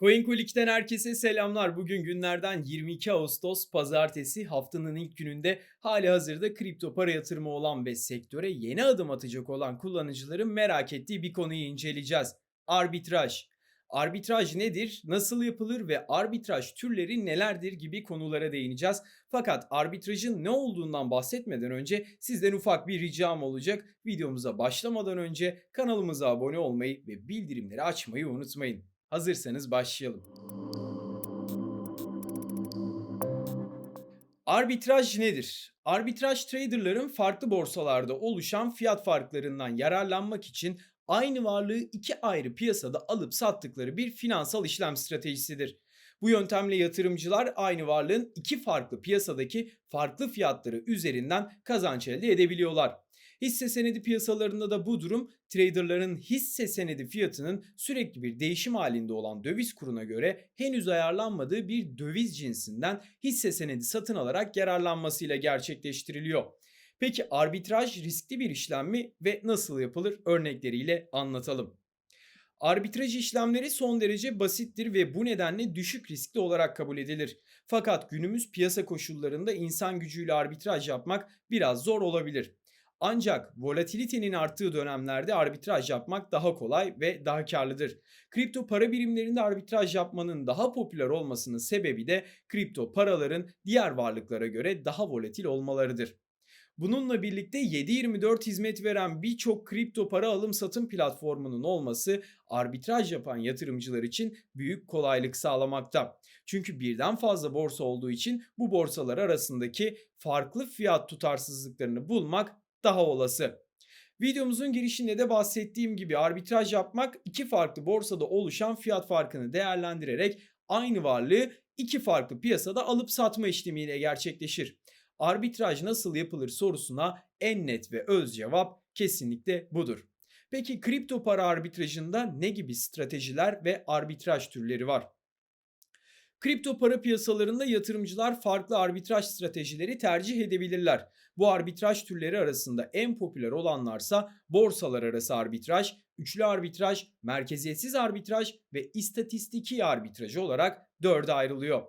CoinColic'ten herkese selamlar. Bugün günlerden 22 Ağustos Pazartesi haftanın ilk gününde hali hazırda kripto para yatırımı olan ve sektöre yeni adım atacak olan kullanıcıların merak ettiği bir konuyu inceleyeceğiz. Arbitraj. Arbitraj nedir, nasıl yapılır ve arbitraj türleri nelerdir gibi konulara değineceğiz. Fakat arbitrajın ne olduğundan bahsetmeden önce sizden ufak bir ricam olacak. Videomuza başlamadan önce kanalımıza abone olmayı ve bildirimleri açmayı unutmayın. Hazırsanız başlayalım. Arbitraj nedir? Arbitraj traderların farklı borsalarda oluşan fiyat farklarından yararlanmak için aynı varlığı iki ayrı piyasada alıp sattıkları bir finansal işlem stratejisidir. Bu yöntemle yatırımcılar aynı varlığın iki farklı piyasadaki farklı fiyatları üzerinden kazanç elde edebiliyorlar. Hisse senedi piyasalarında da bu durum traderların hisse senedi fiyatının sürekli bir değişim halinde olan döviz kuruna göre henüz ayarlanmadığı bir döviz cinsinden hisse senedi satın alarak yararlanmasıyla gerçekleştiriliyor. Peki arbitraj riskli bir işlem mi ve nasıl yapılır örnekleriyle anlatalım. Arbitraj işlemleri son derece basittir ve bu nedenle düşük riskli olarak kabul edilir. Fakat günümüz piyasa koşullarında insan gücüyle arbitraj yapmak biraz zor olabilir. Ancak volatilitenin arttığı dönemlerde arbitraj yapmak daha kolay ve daha karlıdır. Kripto para birimlerinde arbitraj yapmanın daha popüler olmasının sebebi de kripto paraların diğer varlıklara göre daha volatil olmalarıdır. Bununla birlikte 7/24 hizmet veren birçok kripto para alım satım platformunun olması arbitraj yapan yatırımcılar için büyük kolaylık sağlamakta. Çünkü birden fazla borsa olduğu için bu borsalar arasındaki farklı fiyat tutarsızlıklarını bulmak daha olası. Videomuzun girişinde de bahsettiğim gibi arbitraj yapmak iki farklı borsada oluşan fiyat farkını değerlendirerek aynı varlığı iki farklı piyasada alıp satma işlemiyle gerçekleşir. Arbitraj nasıl yapılır sorusuna en net ve öz cevap kesinlikle budur. Peki kripto para arbitrajında ne gibi stratejiler ve arbitraj türleri var? Kripto para piyasalarında yatırımcılar farklı arbitraj stratejileri tercih edebilirler. Bu arbitraj türleri arasında en popüler olanlarsa borsalar arası arbitraj, üçlü arbitraj, merkeziyetsiz arbitraj ve istatistiki arbitraj olarak dörde ayrılıyor.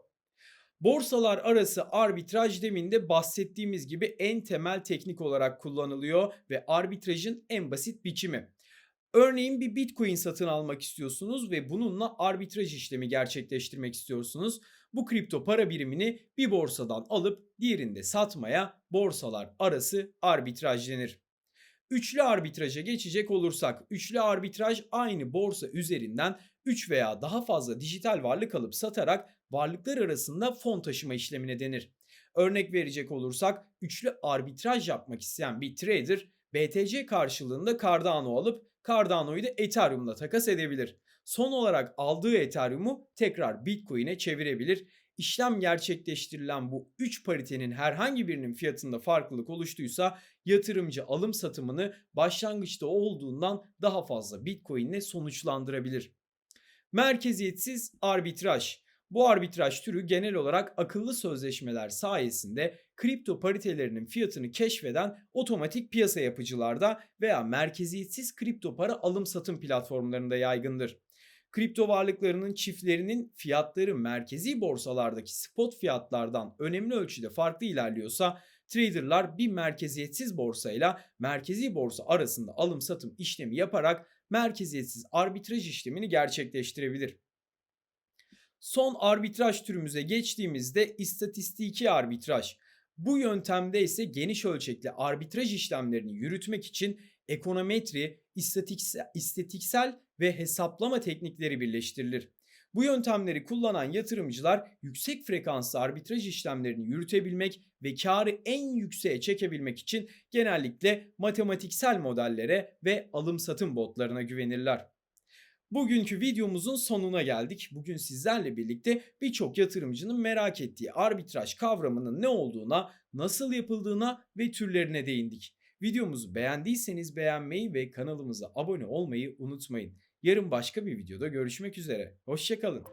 Borsalar arası arbitraj deminde bahsettiğimiz gibi en temel teknik olarak kullanılıyor ve arbitrajın en basit biçimi. Örneğin bir Bitcoin satın almak istiyorsunuz ve bununla arbitraj işlemi gerçekleştirmek istiyorsunuz. Bu kripto para birimini bir borsadan alıp diğerinde satmaya borsalar arası arbitraj denir. Üçlü arbitraja geçecek olursak, üçlü arbitraj aynı borsa üzerinden 3 veya daha fazla dijital varlık alıp satarak varlıklar arasında fon taşıma işlemine denir. Örnek verecek olursak, üçlü arbitraj yapmak isteyen bir trader BTC karşılığında Cardano alıp Cardano'yu da Ethereum'la takas edebilir. Son olarak aldığı Ethereum'u tekrar Bitcoin'e çevirebilir. İşlem gerçekleştirilen bu 3 paritenin herhangi birinin fiyatında farklılık oluştuysa yatırımcı alım satımını başlangıçta olduğundan daha fazla Bitcoin ile sonuçlandırabilir. Merkeziyetsiz arbitraj. Bu arbitraj türü genel olarak akıllı sözleşmeler sayesinde kripto paritelerinin fiyatını keşfeden otomatik piyasa yapıcılarda veya merkeziyetsiz kripto para alım satım platformlarında yaygındır. Kripto varlıklarının çiftlerinin fiyatları merkezi borsalardaki spot fiyatlardan önemli ölçüde farklı ilerliyorsa traderlar bir merkeziyetsiz borsayla merkezi borsa arasında alım satım işlemi yaparak merkeziyetsiz arbitraj işlemini gerçekleştirebilir. Son arbitraj türümüze geçtiğimizde istatistiki arbitraj. Bu yöntemde ise geniş ölçekli arbitraj işlemlerini yürütmek için ekonometri, istatiksel, ve hesaplama teknikleri birleştirilir. Bu yöntemleri kullanan yatırımcılar yüksek frekanslı arbitraj işlemlerini yürütebilmek ve karı en yükseğe çekebilmek için genellikle matematiksel modellere ve alım satım botlarına güvenirler. Bugünkü videomuzun sonuna geldik. Bugün sizlerle birlikte birçok yatırımcının merak ettiği arbitraj kavramının ne olduğuna, nasıl yapıldığına ve türlerine değindik. Videomuzu beğendiyseniz beğenmeyi ve kanalımıza abone olmayı unutmayın. Yarın başka bir videoda görüşmek üzere. Hoşçakalın.